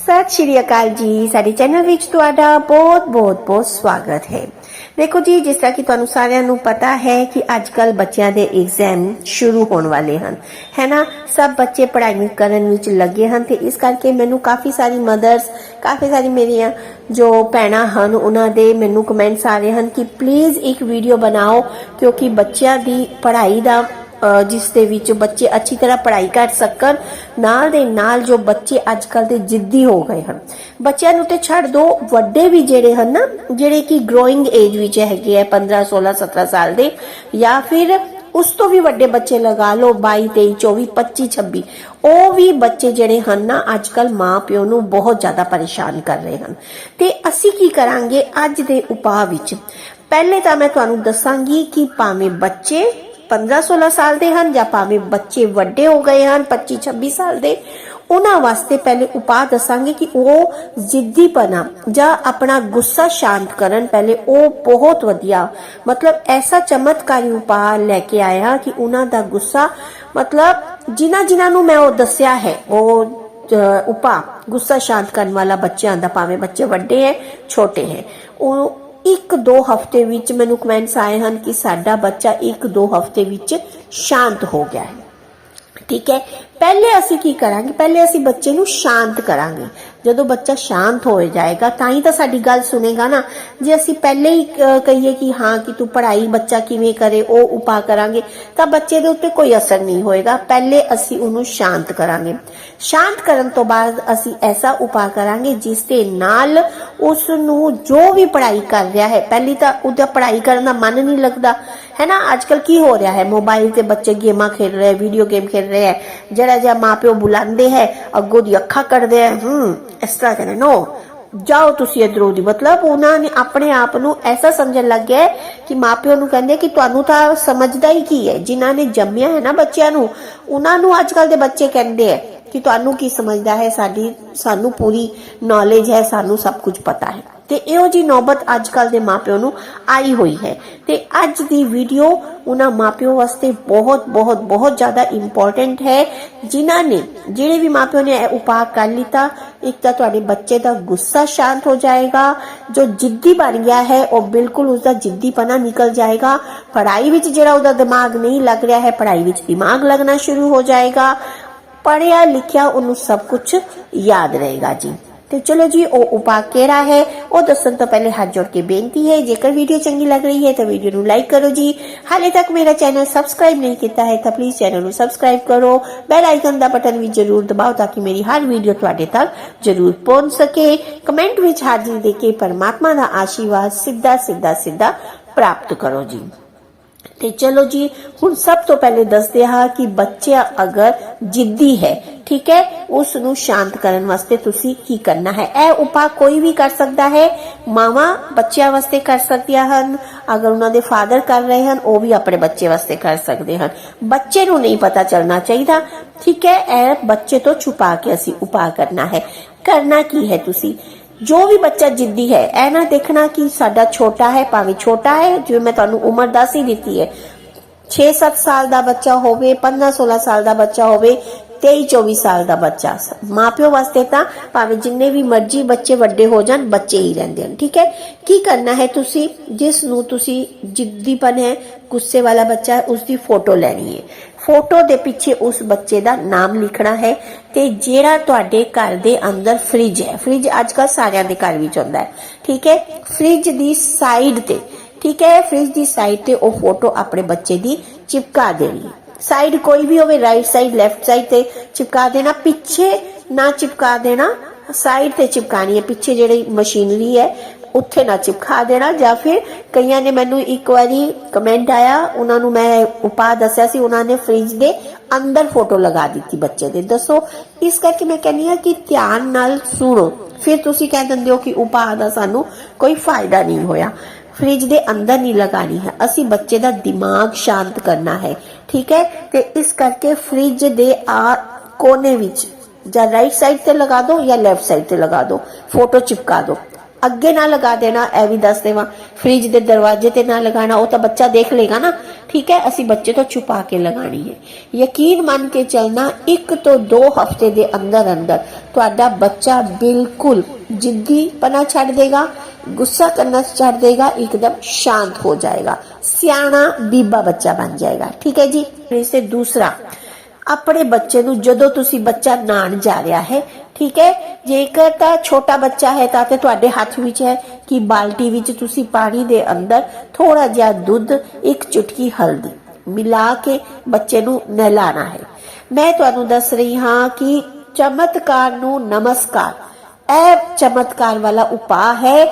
ਸਤਿ ਸ਼੍ਰੀ ਅਕਾਲ ਜੀ। ਸਾਡੇ ਚੈਨਲ ਵਿੱਚ ਤੁਹਾਡਾ ਬਹੁਤ ਬਹੁਤ ਬਹੁਤ ਸਵਾਗਤ ਹੈ। ਦੇਖੋ ਜੀ, ਜਿਸ ਤਰ੍ਹਾਂ ਕਿ ਤੁਹਾਨੂੰ ਸਾਰਿਆਂ ਨੂੰ ਪਤਾ ਹੈ ਕਿ ਅੱਜ ਕੱਲ ਬੱਚਿਆਂ ਦੇ ਐਗਜ਼ਾਮ ਸ਼ੁਰੂ ਹੋਣ ਵਾਲੇ ਹਨ। ਹੈ ਨਾ? ਸਭ ਬੱਚੇ ਪੜ੍ਹਾਈ ਕਰਨ ਵਿੱਚ ਲੱਗੇ ਹਨ ਤੇ ਇਸ ਕਰਕੇ ਮੈਨੂੰ ਕਾਫੀ ਸਾਰੀ ਮਦਰਸ ਕਾਫੀ ਸਾਰੀ ਮੇਰੀਆਂ ਜੋ ਭੈਣਾਂ ਹਨ, ਉਹਨਾਂ ਦੇ ਮੈਨੂੰ ਕਮੈਂਟਸ ਆ ਰਹੇ ਹਨ ਕਿ ਪਲੀਜ਼ ਇੱਕ ਵੀਡੀਓ ਬਣਾਓ ਕਿਉਂਕਿ ਬੱਚਿਆਂ ਦੀ ਪੜ੍ਹਾਈ ਦਾ ਜਿਸ ਦੇ ਵਿੱਚ ਬੱਚੇ ਅੱਛੀ ਤਰ੍ਹਾਂ ਪੜ੍ਹਾਈ ਕਰ ਸਕਣ, ਨਾਲ ਦੇ ਨਾਲ ਜੋ ਬੱਚੇ ਅੱਜ ਕੱਲ ਦੇ ਜਿੱਦੀ ਹੋ ਗਏ ਹਨ। ਬੱਚਿਆਂ ਨੂੰ ਤੇ ਛੱਡ ਦੋ, ਵੱਡੇ ਵੀ ਜਿਹੜੇ ਹਨ ਨਾ, ਜਿਹੜੇ ਕਿ ਗਰੋਇੰਗ ਏਜ ਵਿੱਚ ਹੈਗੇ ਆ 15 16 17 ਸਾਲ ਦੇ, ਜਾਂ ਫਿਰ ਉਸ ਤੋਂ ਵੀ ਵੱਡੇ ਬੱਚੇ ਲਗਾ ਲਓ 22 23 24 25 26 ਉਹ ਵੀ ਬੱਚੇ ਜਿਹੜੇ ਹਨ ਨਾ ਅੱਜ ਕੱਲ ਮਾਪਿਓ ਨੂੰ ਬਹੁਤ ਜ਼ਿਆਦਾ ਪਰੇਸ਼ਾਨ ਕਰ ਰਹੇ ਹਨ। ਤੇ ਅਸੀਂ ਕੀ ਕਰਾਂਗੇ ਅੱਜ ਦੇ ਉਪਾਅ ਵਿੱਚ? ਪਹਿਲੇ ਤਾਂ ਮੈਂ ਤੁਹਾਨੂੰ ਦੱਸਾਂਗੀ ਕਿ ਭਾਵੇਂ ਬੱਚੇ 15-16 ਸਾਲ ਦੇ ਹਨ ਜਾਂ ਭਾਵੇਂ ਬੱਚੇ ਵੱਡੇ ਹੋ ਗਏ ਹਨ 25-26 ਸਾਲ ਦੇ, ਉਹਨਾਂ ਵਾਸਤੇ ਪਹਿਲੇ ਉਪਾਅ ਦੱਸਾਂਗੇ ਕਿ ਉਹ ਜ਼ਿੱਦੀਪਨਾ ਜਾਂ ਆਪਣਾ ਗੁੱਸਾ ਸ਼ਾਂਤ ਕਰਨ ਪਹਿਲੇ ਉਹ ਬਹੁਤ ਵਧੀਆ, ਮਤਲਬ ਐਸਾ ਚਮਤਕਾਰੀ ਉਪਾਅ ਲੈ ਕੇ ਆਇਆ ਕਿ ਉਹਨਾਂ ਦਾ ਗੁੱਸਾ, ਮਤਲਬ ਜਿਨ੍ਹਾਂ ਜਿਨ੍ਹਾਂ ਨੂੰ ਮੈਂ ਉਹ ਦੱਸਿਆ ਹੈ, ਉਹ ਉਪਾ ਗੁੱਸਾ ਸ਼ਾਂਤ ਕਰਨ ਵਾਲਾ ਬੱਚਿਆਂ ਦਾ, ਭਾਵੇਂ ਬੱਚੇ ਵੱਡੇ ਹੈ, ਛੋਟੇ ਹੈ, ਉਹ ਇੱਕ ਦੋ ਹਫ਼ਤੇ ਵਿੱਚ ਮੈਨੂੰ ਕਮੈਂਟਸ ਆਏ ਹਨ ਕਿ ਸਾਡਾ ਬੱਚਾ ਇੱਕ ਦੋ ਹਫ਼ਤੇ ਵਿੱਚ ਸ਼ਾਂਤ ਹੋ ਗਿਆ ਹੈ। ਠੀਕ ਹੈ? ਪਹਿਲੇ ਅਸੀਂ ਕੀ ਕਰਾਂਗੇ? ਪਹਿਲੇ ਅਸੀਂ ਬੱਚੇ ਨੂੰ ਸ਼ਾਂਤ ਕਰਾਂਗੇ। ਜਦੋਂ ਬੱਚਾ ਸ਼ਾਂਤ ਹੋ ਜਾਏਗਾ, ਤਾਂ ਹੀ ਤਾਂ ਸਾਡੀ ਗੱਲ ਸੁਨੇਗਾ ਨਾ। ਜੇ ਅਸੀਂ ਪਹਿਲੇ ਹੀ ਕਹੀਏ ਕਿ ਹਾਂ, ਕਿ ਤੂੰ ਪੜ੍ਹਾਈ, ਬੱਚਾ ਕਿਵੇਂ ਕਰੇ, ਉਹ ਉਪਾਅ ਕਰਾਂਗੇ, ਤਾਂ ਬੱਚੇ ਦੇ ਉੱਤੇ ਕੋਈ ਅਸਰ ਨਹੀਂ ਹੋਏਗਾ। ਪਹਿਲੇ ਅਸੀਂ ਉਹਨੂੰ ਸ਼ਾਂਤ ਕਰਾਂਗੇ। ਸ਼ਾਂਤ ਕਰਨ ਤੋਂ ਬਾਅਦ ਅਸੀਂ ਐਸਾ ਉਪਾਅ ਕਰਾਂਗੇ, ਜਿਸ ਦੇ ਨਾਲ ਉਸ ਨੂੰ ਜੋ ਵੀ ਪੜ੍ਹਾਈ ਕਰ ਰਿਹਾ ਹੈ, ਪਹਿਲੀ ਤਾਂ ਉਹਦਾ ਪੜ੍ਹਾਈ ਕਰਨ ਦਾ ਮਨ ਨਹੀਂ ਲੱਗਦਾ ਹੈ ਨਾ? ਅੱਜਕੱਲ ਕੀ ਹੋ ਰਿਹਾ ਹੈ? ਮੋਬਾਈਲ ਤੇ ਬੱਚੇ ਗੇਮਾਂ ਖੇਡ ਰਹੇ ਵੀਡੀਓ ਗੇਮ ਖੇਡ ਰਹੇ ਹੈ। ਜਿਹੜਾ ਜਿਹਾ ਮਾਪਿਓ ਬੁਲਾਉਂਦੇ ਹੈ, ਅੱਗੋਂ ਦੀ ਅੱਖਾਂ ਕੱਢਦੇ ਹੈ, ਹੂੰ, ਇਸ ਤਰ੍ਹਾਂ ਕਹਿੰਦੇ ਨੋ ਜਾਓ ਤੁਸੀਂ ਇਧਰੋਂ ਦੀ। ਮਤਲਬ ਉਹਨਾਂ ਨੇ ਆਪਣੇ ਆਪ ਨੂੰ ਐਸਾ ਸਮਝਣ ਲੱਗ ਗਿਆ ਕਿ ਮਾਪਿਓ ਨੂੰ ਕਹਿੰਦੇ ਕਿ ਤੁਹਾਨੂੰ ਤਾਂ ਸਮਝਦਾ ਹੀ ਕੀ ਹੈ? ਜਿਨ੍ਹਾਂ ਨੇ ਜੰਮਿਆ ਹੈ ਨਾ ਬੱਚਿਆਂ ਨੂੰ, ਉਹਨਾਂ ਨੂੰ ਅੱਜਕੱਲ ਦੇ ਬੱਚੇ ਕਹਿੰਦੇ ਹੈ ਕਿ ਤੁਹਾਨੂੰ ਕੀ ਸਮਝਦਾ ਹੈ? ਸਾਡੀ, ਸਾਨੂੰ ਪੂਰੀ ਨੌਲੇਜ ਹੈ, ਸਾਨੂੰ ਸਭ ਕੁਝ ਪਤਾ ਹੈ। ਤੇ ਇਹੋ ਜੀ ਨੌਬਤ ਅੱਜ ਕੱਲ ਦੇ ਮਾਪਿਓ ਨੂੰ ਆਈ ਹੋਈ ਹੈ। ਤੇ ਅੱਜ ਦੀ ਵੀਡੀਓ ਉਹਨਾਂ ਮਾਪਿਓ ਵਾਸਤੇ ਬਹੁਤ ਬਹੁਤ ਬਹੁਤ ਜ਼ਿਆਦਾ ਇੰਪੋਰਟੈਂਟ ਹੈ। ਜਿਨ੍ਹਾਂ ਨੇ, ਜਿਹੜੇ ਵੀ ਮਾਪਿਓ ਨੇ ਇਹ ਉਪਾਅ ਕਰ ਲਿੱਤਾ, ਇੱਕ ਤਾਂ ਤੁਹਾਡੇ ਬੱਚੇ ਦਾ ਗੁੱਸਾ ਸ਼ਾਂਤ ਹੋ ਜਾਏਗਾ, ਜੋ ਜਿੱਦੀ ਬਣ ਗਿਆ ਹੈ, ਉਹ ਬਿਲਕੁਲ ਉਸਦਾ ਜਿੱਦੀਪਨਾ ਨਿਕਲ ਜਾਏਗਾ। ਪੜ੍ਹਾਈ ਵਿੱਚ ਜਿਹੜਾ ਉਹਦਾ ਦਿਮਾਗ ਨਹੀਂ ਲੱਗ ਰਿਹਾ ਹੈ, ਪੜ੍ਹਾਈ ਵਿੱਚ ਦਿਮਾਗ ਲੱਗਣਾ ਸ਼ੁਰੂ ਹੋ ਜਾਏਗਾ। ਪੜਿਆ ਲਿਖਿਆ ਉਹਨੂੰ ਸਭ ਕੁਝ ਯਾਦ ਰਹੇਗਾ ਜੀ। ਤੇ ਚਲੋ ਜੀ ਉਹ ਉਪਾਅ ਕਿਹੜਾ ਹੈ ਉਹ ਦੱਸਣ ਤੋਂ ਪਹਿਲੇ ਹੱਥ ਜੋੜ ਕੇ ਬੇਨਤੀ ਹੈ ਜੇਕਰ ਵੀਡੀਓ ਚੰਗੀ ਲੱਗ ਰਹੀ ਹੈ ਤਾਂ ਵੀਡੀਓ ਨੂੰ ਲਾਈਕ ਕਰੋ ਜੀ ਹਾਲੇ ਤੱਕ ਮੇਰਾ ਚੈਨਲ ਸਬਸਕ੍ਰਾਈਬ ਨਹੀਂ ਕੀਤਾ ਹੈ ਤਾਂ ਪਲੀਜ਼ ਚੈਨਲ ਨੂੰ ਸਬਸਕ੍ਰਾਈਬ ਕਰੋ ਬੈਲ ਆਈਕਨ ਦਾ ਬਟਨ ਵੀ ਜ਼ਰੂਰ ਦਬਾਓ ਤਾਂ ਕਿ ਮੇਰੀ ਹਰ ਵੀਡੀਓ ਤੁਹਾਡੇ ਤੱਕ ਜ਼ਰੂਰ ਪਹੁੰਚ ਸਕੇ ਕਮੈਂਟ ਵਿੱਚ ਹਾਜ਼ਰੀ ਦੇ ਕੇ ਪਰਮਾਤਮਾ ਦਾ ਆਸ਼ੀਰਵਾਦ ਸਿੱਧਾ ਸਿੱਧਾ ਸਿੱਧਾ ਪ੍ਰਾਪਤ ਕਰੋ ਜੀ ਤੇ ਚਲੋ ਜੀ, ਹੁਣ ਸਭ ਤੋਂ ਪਹਿਲੇ ਦੱਸਦੇ ਹਾਂ ਕਿ ਬੱਚਾ ਅਗਰ ਜਿੱਦੀ ਹੈ, ਠੀਕ ਹੈ ਉਸ ਨੂੰ ਸ਼ਾਂਤ ਕਰਨ ਵਾਸਤੇ ਤੁਸੀਂ ਕੀ ਕਰਨਾ ਹੈ? ਇਹ ਉਪਾਅ ਕੋਈ ਵੀ ਕਰ ਸਕਦਾ ਹੈ, ਮਾਵਾਂ ਬੱਚਿਆਂ ਵਾਸਤੇ ਕਰ ਸਕਦੀਆਂ ਹਨ, ਅਗਰ ਉਹਨਾਂ ਦੇ ਫਾਦਰ ਕਰ ਰਹੇ ਹਨ, ਉਹ ਵੀ ਆਪਣੇ ਬੱਚੇ ਵਾਸਤੇ ਕਰ ਸਕਦੇ ਹਨ। ਬੱਚੇ ਨੂੰ ਨਹੀਂ ਪਤਾ ਚੱਲਣਾ ਚਾਹੀਦਾ, ਠੀਕ ਹੈ, ਇਹ ਬੱਚੇ ਤੋਂ ਛੁਪਾ ਕੇ ਅਸੀਂ ਉਪਾਅ ਕਰਨਾ ਹੈ। ਕਰਨਾ ਕੀ ਹੈ ਤੁਸੀਂ? ਜੋ ਵੀ ਬੱਚਾ ਜਿੱਦੀ ਹੈ, ਇਹ ਨਾ ਦੇਖਣਾ ਕਿ ਸਾਡਾ ਛੋਟਾ ਹੈ, ਭਾਵੇਂ ਛੋਟਾ ਹੈ, ਜਿਵੇਂ ਮੈਂ ਤੁਹਾਨੂੰ ਉਮਰ ਦੱਸ ਹੀ ਦਿੱਤੀ ਹੈ। 6-7 ਸਾਲ ਦਾ ਬੱਚਾ ਹੋਵੇ 15-16 ਸਾਲ ਦਾ ਬੱਚਾ ਹੋਵੇ 23-24 ਸਾਲ ਦਾ ਬੱਚਾ। ਮਾਪਿਓ ਵਾਸਤੇ ਤਾਂ ਭਾਵੇਂ ਜਿੰਨੇ ਵੀ ਮਰਜ਼ੀ ਬੱਚੇ ਵੱਡੇ ਹੋ ਜਾਣ, ਬੱਚੇ ਹੀ ਰਹਿੰਦੇ ਹਨ, ਠੀਕ ਹੈ? ਕੀ ਕਰਨਾ ਹੈ ਤੁਸੀਂ? ਜਿਸ ਨੂੰ ਤੁਸੀਂ ਜਿੱਦੀਪਨ ਹੈ, ਗੁੱਸੇ ਵਾਲਾ ਬੱਚਾ ਹੈ ਉਸ ਦੀ ਫੋਟੋ ਲੈਣੀ ਹੈ। ਫੋਟੋ ਦੇ ਪਿੱਛੇ ਉਸ ਬੱਚੇ ਦਾ ਨਾਮ ਲਿਖਣਾ ਹੈ ਤੇ ਜਿਹੜਾ ਤੁਹਾਡੇ ਘਰ ਦੇ ਅੰਦਰ ਫ੍ਰਿਜ ਹੈ। ਫ੍ਰਿਜ ਅੱਜ ਕੱਲ ਸਾਰਿਆਂ ਦੇ ਘਰ ਵਿੱਚ ਹੁੰਦਾ ਹੈ। ਠੀਕ ਹੈ? ਫ੍ਰਿਜ ਦੀ ਸਾਈਡ ਤੇ, ਠੀਕ ਹੈ? ਫ੍ਰਿਜ ਦੀ ਸਾਈਡ ਤੇ ਉਹ ਫੋਟੋ ਆਪਣੇ ਬੱਚੇ ਦੀ ਚਿਪਕਾ ਦੇਣੀ ਸਾਈਡ ਕੋਈ ਵੀ ਹੋਵੇ ਰਾਈਟ ਸਾਈਡ ਲੈਫਟ ਸਾਈਡ ਤੇ ਚਿਪਕਾ ਦੇਣਾ, ਪਿੱਛੇ ਨਾ ਚਿਪਕਾ ਦੇਣਾ ਸਾਈਡ ਤੇ ਚਿਪਕਾਣੀ ਹੈ। ਪਿੱਛੇ ਜਿਹੜੀ ਮਸ਼ੀਨਰੀ ਹੈ ਉੱਥੇ ਨਾ ਚਿਪਕਾ ਦੇਣਾ, ਜਾਂ ਫਿਰ ਕਈਆਂ ਨੇ ਮੈਨੂੰ ਇੱਕ ਵਾਰੀ ਕਮੈਂਟ ਆਇਆ, ਉਹਨਾਂ ਨੂੰ ਮੈਂ ਉਪਾਅ ਦੱਸਿਆ ਸੀ, ਉਹਨਾਂ ਨੇ ਫ੍ਰਿਜ ਦੇ ਅੰਦਰ ਫੋਟੋ ਲਗਾ ਦਿੱਤੀ ਬੱਚੇ ਦੇ। ਦੱਸੋ, ਇਸ ਕਰਕੇ ਮੈਂ ਕਹਿੰਦੀ ਹਾਂ ਕਿ ਧਿਆਨ ਨਾਲ ਸੁਣੋ। ਫਿਰ ਤੁਸੀਂ ਕਹਿ ਦਿੰਦੇ ਹੋ ਕਿ ਉਪਾਅ ਦਾ ਸਾਨੂੰ ਕੋਈ ਫਾਇਦਾ ਨਹੀਂ ਹੋਇਆ। ਫ੍ਰਿਜ ਦੇ ਅੰਦਰ ਨਹੀਂ ਲਗਾਣੀ ਹੈ। ਅਸੀਂ ਬੱਚੇ ਦਾ ਦਿਮਾਗ ਸ਼ਾਂਤ ਕਰਨਾ ਹੈ, ਠੀਕ ਹੈ? ਤੇ ਇਸ ਕਰਕੇ ਫ੍ਰਿਜ ਦੇ ਆ ਕੋਨੇ ਵਿੱਚ ਜਾਂ ਰਾਈਟ ਸਾਈਡ ਤੇ ਲਗਾ ਦਿਓ ਜਾਂ ਲੈਫਟ ਸਾਈਡ ਤੇ ਲਗਾ ਦਿਓ ਫੋਟੋ ਚਿਪਕਾ ਦਿਓ ਅੱਗੇ ਨਾ ਲਗਾ ਦੇਣਾ, ਇਹ ਵੀ ਦੱਸ ਦੇਵਾਂ। ਫ੍ਰਿਜ ਦੇ ਦਰਵਾਜ਼ੇ ਤੇ ਨਾ ਲਗਾਣਾ ਉਹ ਤਾਂ ਬੱਚਾ ਦੇਖ ਲੇਗਾ ਨਾ। ਠੀਕ ਹੈ, ਅਸੀਂ ਬੱਚੇ ਤੋਂ ਛੁਪਾ ਕੇ ਲਗਾਣੀ ਹੈ। ਯਕੀਨ ਮੰਨ ਕੇ ਚੱਲਣਾ, ਇੱਕ ਤੋਂ ਦੋ ਹਫ਼ਤੇ ਦੇ ਅੰਦਰ ਅੰਦਰ ਤੁਹਾਡਾ ਬੱਚਾ ਬਿਲਕੁਲ ਜਿੱਦੀ ਪਨਾ ਛੱਡ ਦੇਗਾ, ਗੁੱਸਾ ਕਰਨਾ ਛੱਡ ਦੇਗਾ, ਇੱਕਦਮ ਸ਼ਾਂਤ ਹੋ ਜਾਏਗਾ। ਸਿਆਣਾ ਬੀਬਾ ਬੱਚਾ ਬਣ ਜਾਏਗਾ। ਠੀਕ ਹੈ ਜੀ? ਇਸੇ ਦੂਸਰਾ ਆਪਣੇ ਬੱਚੇ ਨੂੰ ਜਦੋਂ ਤੁਸੀਂ ਬੱਚਾ ਨਾਣ ਜਾ ਰਿਹਾ ਹੈ, ਠੀਕ ਹੈ? ਜੇਕਰ ਤਾਂ ਛੋਟਾ ਬੱਚਾ ਹੈ ਤਾਂ ਤੇ ਤੁਹਾਡੇ ਹੱਥ ਵਿੱਚ ਹੈ ਕਿ ਬਾਲਟੀ ਵਿੱਚ ਤੁਸੀਂ ਪਾਣੀ ਦੇ ਅੰਦਰ ਥੋੜਾ ਜਿਹਾ ਦੁੱਧ, ਇੱਕ ਚੁਟਕੀ ਹਲਦੀ ਮਿਲਾ ਕੇ ਬੱਚੇ ਨੂੰ ਨਹਿਲਾਣਾ ਹੈ। ਮੈਂ ਤੁਹਾਨੂੰ ਦੱਸ ਰਹੀ ਹਾਂ ਕਿ ਚਮਤਕਾਰ ਨੂੰ ਨਮਸਕਾਰ, ਇਹ ਚਮਤਕਾਰ ਵਾਲਾ ਉਪਾਅ ਹੈ,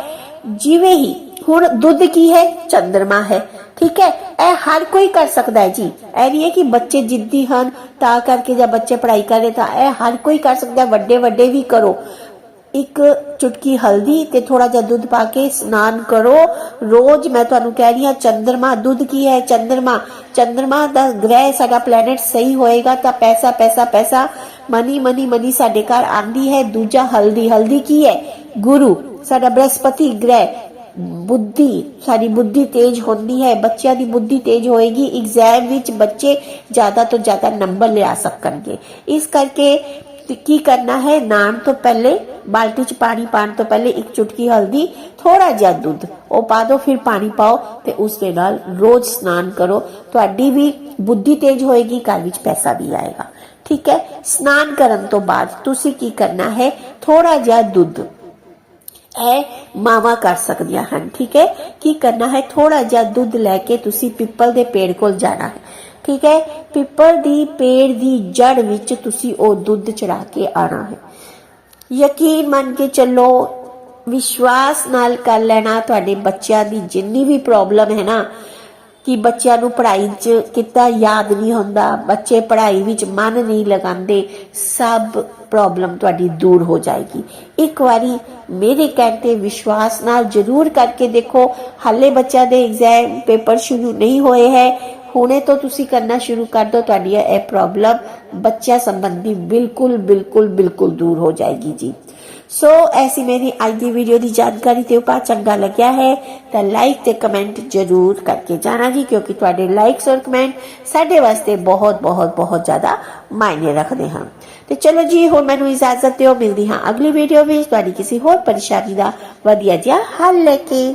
ਜਿਵੇਂ ਹੀ ਹੁਣ ਦੁੱਧ ਕੀ ਹੈ? ਚੰਦਰਮਾ ਹੈ। ਠੀਕ ਹੈ? ਇਹ ਹਰ ਕੋਈ ਕਰ ਸਕਦਾ ਹੈ ਜੀ। ਇਹ ਨਹੀਂ ਹੈ ਕਿ ਬੱਚੇ ਜਿੱਦੀ ਹਨ, ਤਾਂ ਕਰਕੇ ਜਾਂ ਬੱਚੇ ਪੜ੍ਹਾਈ ਕਰ ਰਹੇ, ਤਾਂ ਇਹ ਹਰ ਕੋਈ ਕਰ ਸਕਦਾ ਹੈ। ਵੱਡੇ ਵੱਡੇ ਵੀ ਕਰੋ। ਇੱਕ ਚੁਟਕੀ ਹਲਦੀ ਤੇ ਥੋੜਾ ਜਿਹਾ ਦੁੱਧ ਪਾ ਕੇ ਇਸ਼ਨਾਨ ਕਰੋ। ਰੋਜ਼ ਮੈਂ ਤੁਹਾਨੂੰ ਕਹਿ ਰਹੀ ਹਾਂ, ਚੰਦਰਮਾ, ਦੁੱਧ ਕੀ ਹੈ? ਚੰਦਰਮਾ। ਚੰਦਰਮਾ ਦਾ ਗ੍ਰਹਿ ਸਾਡਾ ਪਲੈਨਟ ਸਹੀ ਹੋਏਗਾ ਤਾਂ ਪੈਸਾ ਪੈਸਾ ਪੈਸਾ ਮਨੀ ਮਨੀ ਮਨੀ ਸਾਡੇ ਘਰ ਆਂਦੀ ਹੈ। ਦੂਜਾ ਹਲਦੀ ਹਲਦੀ ਕੀ ਹੈ? ਗੁਰੂ। ਸਾਡਾ ਬ੍ਰਹਸਪਤੀ ਗ੍ਰਹਿ। ਬੁੱਧੀ, ਸਾਡੀ ਬੁੱਧੀ ਤੇਜ਼ ਹੁੰਦੀ ਹੈ, ਬੱਚਿਆਂ ਦੀ ਬੁੱਧੀ ਤੇਜ਼ ਹੋਏਗੀ ਐਗਜ਼ਾਮ ਵਿੱਚ ਬੱਚੇ ਜ਼ਿਆਦਾ ਤੋਂ ਜ਼ਿਆਦਾ ਨੰਬਰ ਲਿਆ ਸਕਣਗੇ। ਇਸ ਕਰਕੇ ਕੀ ਕਰਨਾ ਹੈ ਨਾਣ ਤੋਂ ਪਹਿਲੇ, ਬਾਲਟੀ 'ਚ ਪਾਣੀ ਪਾਣ ਤੋਂ ਪਹਿਲੇ ਇੱਕ ਚੁਟਕੀ ਹਲਦੀ ਥੋੜਾ ਜਿਹਾ ਦੁੱਧ, ਉਹ ਪਾ ਦਿਓ ਫਿਰ ਪਾਣੀ ਪਾਓ ਤੇ ਉਸ ਦੇ ਨਾਲ ਰੋਜ਼ ਸਨਾਨ ਕਰੋ। ਤੁਹਾਡੀ ਵੀ ਬੁੱਧੀ ਤੇਜ਼ ਹੋਏਗੀ, ਘਰ ਵਿੱਚ ਪੈਸਾ ਵੀ ਆਏਗਾ। ਠੀਕ ਹੈ? ਸਨਾਨ ਕਰਨ ਤੋਂ ਬਾਅਦ ਤੁਸੀਂ ਕੀ ਕਰਨਾ ਹੈ ਥੋੜਾ ਜਿਹਾ ਦੁੱਧ ਇਹ ਮਾਵਾ ਕਰ ਸਕਦੀਆਂ ਹਨ, ਠੀਕ ਹੈ? ਕੀ ਕਰਨਾ ਹੈ? ਥੋੜਾ ਜਿਹਾ ਦੁੱਧ ਲੈ ਕੇ ਤੁਸੀਂ ਪਿੱਪਲ ਦੇ ਪੇੜ ਕੋਲ ਜਾਣਾ ਹੈ, ਠੀਕ ਹੈ? ਪਿੱਪਲ ਦੀ ਪੇੜ ਦੀ ਜੜ ਵਿੱਚ ਤੁਸੀਂ ਉਹ ਦੁੱਧ ਚੜਾ ਕੇ ਆਣਾ ਹੈ। ਯਕੀਨ ਮੰਨ ਕੇ ਚੱਲੋ, ਵਿਸ਼ਵਾਸ ਨਾਲ ਕਰ ਲੈਣਾ, ਤੁਹਾਡੇ ਬੱਚਿਆਂ ਦੀ ਜਿੰਨੀ ਵੀ ਪ੍ਰੋਬਲਮ ਹੈ ਨਾ ਕਿ ਬੱਚਿਆਂ ਨੂੰ ਪੜ੍ਹਾਈ 'ਚ ਕਿਤਾ ਯਾਦ ਨਹੀਂ ਹੁੰਦਾ, ਬੱਚੇ ਪੜ੍ਹਾਈ ਵਿੱਚ ਮਨ ਨਹੀਂ ਲਗਾਉਂਦੇ, ਸਭ ਪ੍ਰੋਬਲਮ ਤੁਹਾਡੀ ਦੂਰ ਹੋ ਜਾਏਗੀ। ਇੱਕ ਵਾਰੀ ਮੇਰੇ ਕਹਿਣ ਤੇ ਵਿਸ਼ਵਾਸ ਨਾਲ ਜ਼ਰੂਰ ਕਰਕੇ ਦੇਖੋ, ਹਾਲੇ ਬੱਚਿਆਂ ਦੇ ਐਗਜ਼ਾਮ ਪੇਪਰ ਸ਼ੁਰੂ ਨਹੀਂ ਹੋਏ ਹੈ, ਹੁਣੇ ਤੋਂ ਤੁਸੀਂ ਕਰਨਾ ਸ਼ੁਰੂ ਕਰ ਦਿਓ ਤੁਹਾਡੀ ਇਹ ਪ੍ਰੋਬਲਮ ਬੱਚਿਆਂ ਸੰਬੰਧੀ ਬਿਲਕੁਲ ਬਿਲਕੁਲ ਬਿਲਕੁਲ ਦੂਰ ਹੋ ਜਾਏਗੀ ਜੀ। ਸੋ ਐਸੀ ਮੇਰੀ ਅੱਜ ਦੀ ਵੀਡੀਓ ਦੀ ਜਾਣਕਾਰੀ ਤੇ ਉਪਾ ਚੰਗਾ ਲੱਗਿਆ ਹੈ ਤਾਂ ਲਾਈਕ ਤੇ ਕਮੈਂਟ ਜ਼ਰੂਰ ਕਰਕੇ ਜਾਣਾ ਜੀ ਕਿਉਂਕਿ ਤੁਹਾਡੇ ਲਾਈਕਸ ਔਰ ਕਮੈਂਟ ਸਾਡੇ ਵਾਸਤੇ ਬਹੁਤ ਬਹੁਤ ਬਹੁਤ ਜ਼ਿਆਦਾ ਮਾਇਨੇ ਰੱਖਦੇ ਹਨ ਤੇ ਚਲੋ ਜੀ ਹੁਣ ਮੈਨੂੰ ਇਜਾਜ਼ਤ ਦਿਓ ਮਿਲਦੀ ਹਾਂ ਅਗਲੀ ਵੀਡੀਓ ਵਿੱਚ ਤੁਹਾਡੀ ਕਿਸੇ ਹੋਰ ਪਰੇਸ਼ਾਨੀ ਦਾ ਵਧੀਆ ਜਿਹਾ ਹੱਲ ਲੈ ਕੇ